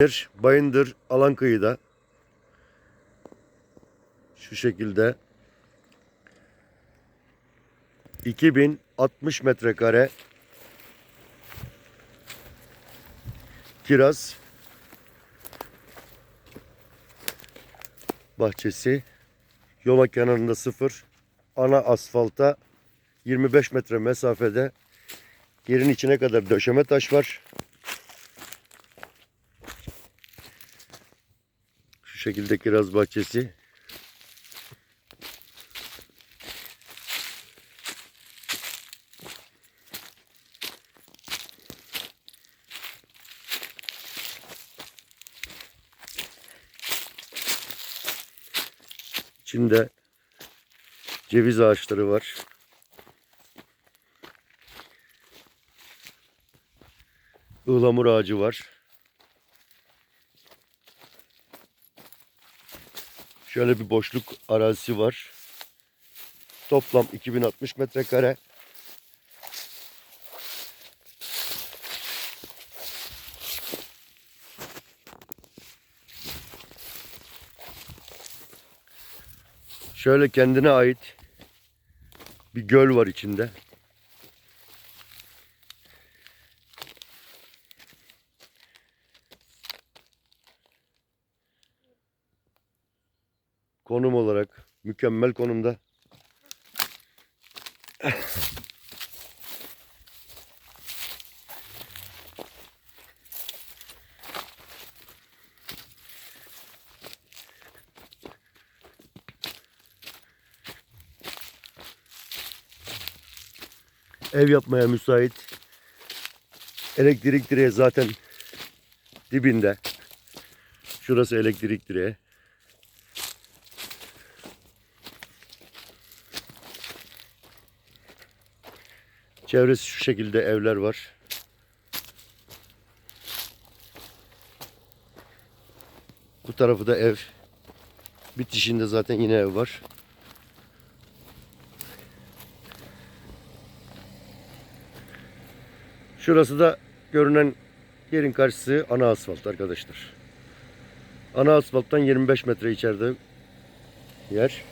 Bir Bayındır alan kıyıda. Şu şekilde. 2060 metrekare kiraz bahçesi. Yola kenarında sıfır. Ana asfalta 25 metre mesafede yerin içine kadar döşeme taş var. Şekilde kiraz bahçesi. İçinde ceviz ağaçları var. Ihlamur ağacı var. Şöyle bir boşluk arazisi var. Toplam 2060 metrekare. Şöyle kendine ait bir göl var içinde. Konum olarak mükemmel konumda. Ev yapmaya müsait. Elektrik direği zaten dibinde. Şurası elektrik direği. Çevresi şu şekilde evler var. Bu tarafı da ev. Bitişinde zaten yine ev var. Şurası da görünen yerin karşısı ana asfalt arkadaşlar. Ana asfalttan 25 metre içeride yer.